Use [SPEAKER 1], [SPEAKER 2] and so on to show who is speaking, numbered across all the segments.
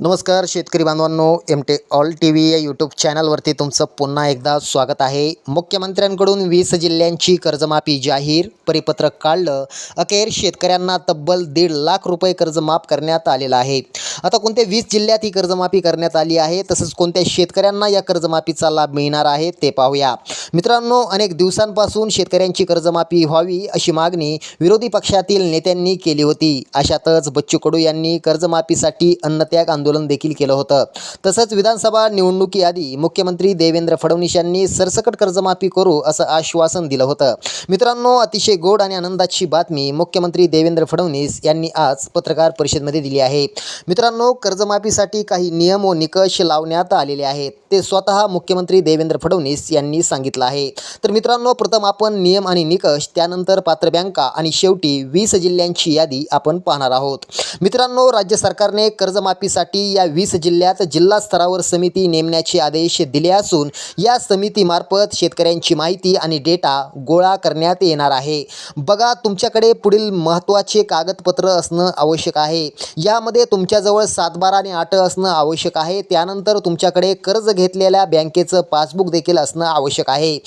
[SPEAKER 1] नमस्कार शेतकरी बांधवांनो एम टे ऑल टी व्ही या यूट्यूब चॅनलवरती तुमचं पुन्हा एकदा स्वागत आहे. मुख्यमंत्र्यांकडून वीस जिल्ह्यांची कर्जमाफी जाहीर परिपत्रक काढलं. अखेर शेतकऱ्यांना तब्बल दीड लाख रुपये कर्ज माफ करण्यात आलेलं आहे. आता कोणत्या वीस जिल्ह्यात ही कर्जमाफी करण्यात आली आहे तसंच कोणत्या शेतकऱ्यांना या कर्जमाफीचा लाभ मिळणार आहे ते पाहूया. मित्रांनो अनेक दिवसांपासून शेतकऱ्यांची कर्जमाफी व्हावी अशी मागणी विरोधी पक्षातील नेत्यांनी केली होती. अशातच बच्चू कडू यांनी कर्जमाफीसाठी अन्नत्याग आंदोलन आंदोलन देखील केलं होतं. तसंच विधानसभा निवडणुकीआधी मुख्यमंत्री देवेंद्र फडणवीस यांनी सरसकट कर्जमाफी करू असं आश्वासन दिलं होतं. मित्रांनो अतिशय गोड आणि आनंदाची बातमी मुख्यमंत्री देवेंद्र फडणवीस यांनी आज पत्रकार परिषदेमध्ये दिली आहे. मित्रांनो कर्जमाफीसाठी काही नियम व निकष लावण्यात आलेले आहेत. ते स्वतः मुख्यमंत्री देवेंद्र फडणवीस यांनी सांगितलं आहे. तर मित्रांनो प्रथम आपण नियम आणि निकष त्यानंतर पात्र बँका आणि शेवटी वीस जिल्ह्यांची यादी आपण पाहणार आहोत. मित्रांनो राज्य सरकारने कर्जमाफीसाठी या वीस जिल्ह्यात जिल्हा स्तरावर समिती नेमण्याचे आदेश दिले असून या समितीमार्फत शेतकऱ्यांची माहिती आणि डेटा गोळा करण्यात येणार आहे. बघा तुमच्याकडे पुढील महत्त्वाचे कागदपत्र असणं आवश्यक आहे. यामध्ये तुमच्याजवळ सातबारा आणि आठ असणं आवश्यक आहे. त्यानंतर तुमच्याकडे कर्ज घेतलेल्या बँकेचं पासबुक देखील असणं आवश्यक आहे.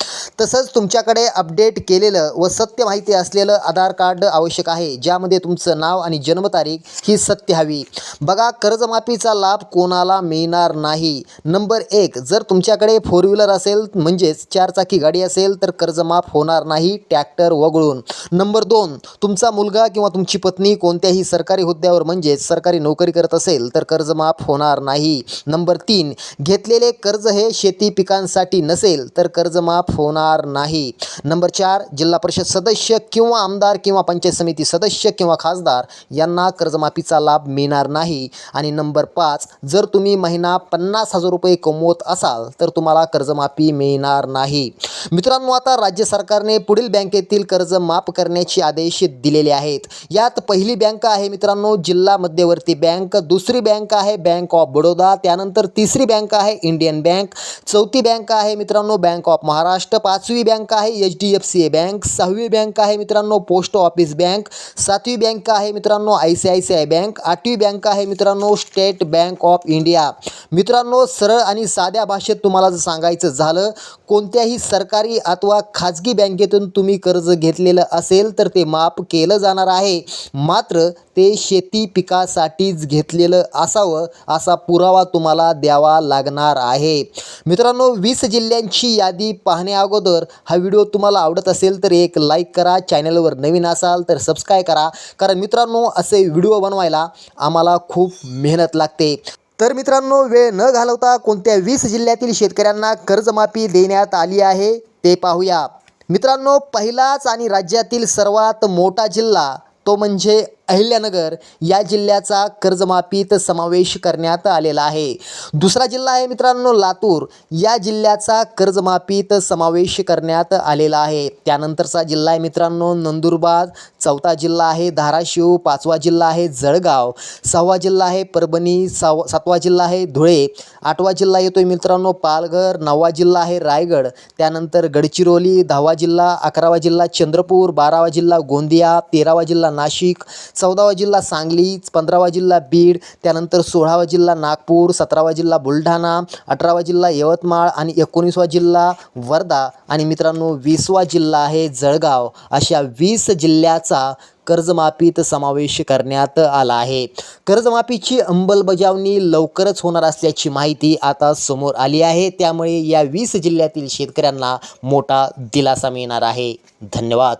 [SPEAKER 1] तसंच तुमच्याकडे अपडेट केलेलं व सत्य माहिती असलेलं आधार कार्ड आवश्यक आहे. ज्यामध्ये तुमचं नाव आणि जन्मतारीख ही सत्य हवी. बघा कर्जमाफीचा लाभ कोणाला मिळणार नाही? नंबर एक जर तुमच्याकडे फोर व्हीलर असेल म्हणजेच चारचाकी गाडी असेल तर कर्जमाफ होणार नाही ट्रॅक्टर वगळून. नंबर दोन तुमचा मुलगा किंवा तुमची पत्नी कोणत्याही सरकारी हुद्द्यावर म्हणजेच सरकारी नोकरी करत असेल तर कर्जमाफ होणार नाही. नंबर तीन घेतलेले कर्ज हे शेती पिकांसाठी नसेल तर कर्जमाफ होणार नाही. नंबर चार जिल्हा परिषद सदस्य किंवा आमदार किंवा पंचायत समिती सदस्य किंवा खासदार यांना कर्जमाफीचा लाभ मिळणार नाही. आणि नंबर पाच जर तुम्ही महिना पन्नास हजार रुपये कमवत असाल तर तुम्हाला कर्जमाफी मिळणार नाही. मित्रांनो आता राज्य सरकारने पुढील बँकेतील कर्ज माफ करण्याचे आदेश दिलेले आहेत. यात पहिली बँक आहे मित्रांनो जिल्हा मध्यवर्ती बँक. दुसरी बँक आहे बँक ऑफ बडोदा. त्यानंतर तिसरी बँक आहे इंडियन बँक. चौथी बँक आहे मित्रांनो बँक ऑफ महाराष्ट्र. पाचवी बँक आहे H D F C A bank. सहावी बँक आहे मित्रांनो पोस्ट ऑफिस बँक. सातवी बँक आहे मित्रांनो I C I C I bank. आठवी बँक आहे मित्रांनो स्टेट बँक ऑफ इंडिया. मित्रांनो सरळ आणि साध्या भाषेत तुम्हाला जर सांगायचं झालं कोणत्याही सरकार सरकारी अथवा खाजगी बँकेतून तुम्ही कर्ज घेतलेलं असेल तर ते माफ केलं जाणार आहे. मात्र ते शेती पिकासाठीच घेतलेलं असावं असा पुरावा तुम्हाला द्यावा लागणार आहे. मित्रांनो वीस जिल्ह्यांची यादी पाहण्या अगोदर हा व्हिडिओ तुम्हाला आवडत असेल तर एक लाईक करा चॅनलवर नवीन असाल तर सबस्क्राईब करा. कारण मित्रांनो असे व्हिडिओ बनवायला आम्हाला खूप मेहनत लागते. तर मित्रांनो वेळ न घालवता कोणत्या वीस जिल्ह्यातील शेतकऱ्यांना कर्जमाफी देण्यात आली आहे ते पाहूया. मित्रांनो पहिलाच आणि राज्यातील सर्वात मोठा जिल्हा तो म्हणजे अहिल्यानगर या जिल्ह्याचा कर्जमाफीत समावेश करण्यात आलेला आहे. दुसरा जिल्हा आहे मित्रांनो लातूर. या जिल्ह्याचा कर्जमाफीत समावेश करण्यात आलेला आहे. त्यानंतरचा जिल्हा आहे मित्रांनो नंदुरबार. चौथा जिल्हा आहे धाराशिव. पाचवा जिल्हा आहे जळगाव. सहावा जिल्हा आहे परभणी. सहावा सातवा जिल्हा आहे धुळे. आठवा जिल्हा येतोय मित्रांनो पालघर. नववा जिल्हा आहे रायगड. त्यानंतर गडचिरोली. दहावा जिल्हा अकरावा जिल्हा चंद्रपूर. बारावा जिल्हा गोंदिया. तेरावा जिल्हा नाशिक. चौदावा जिल्हा सांगली पंधरावा जिल्हा बीड त्यानंतर सोळावा जिल्हा नागपूर सतरावा जिल्हा बुलढाणा अठरावा जिल्हा यवतमाळ आणि एकोणीसवा जिल्हा वर्धा. आणि मित्रांनो वीसवा जिल्हा आहे जळगाव. अशा वीस जिल्ह्याचा कर्जमाफीत समावेश करण्यात आला आहे. कर्जमाफीची अंमलबजावणी लवकरच होणार असल्याची माहिती आता समोर आली आहे. त्यामुळे या वीस जिल्ह्यातील शेतकऱ्यांना मोठा दिलासा मिळणार आहे. धन्यवाद.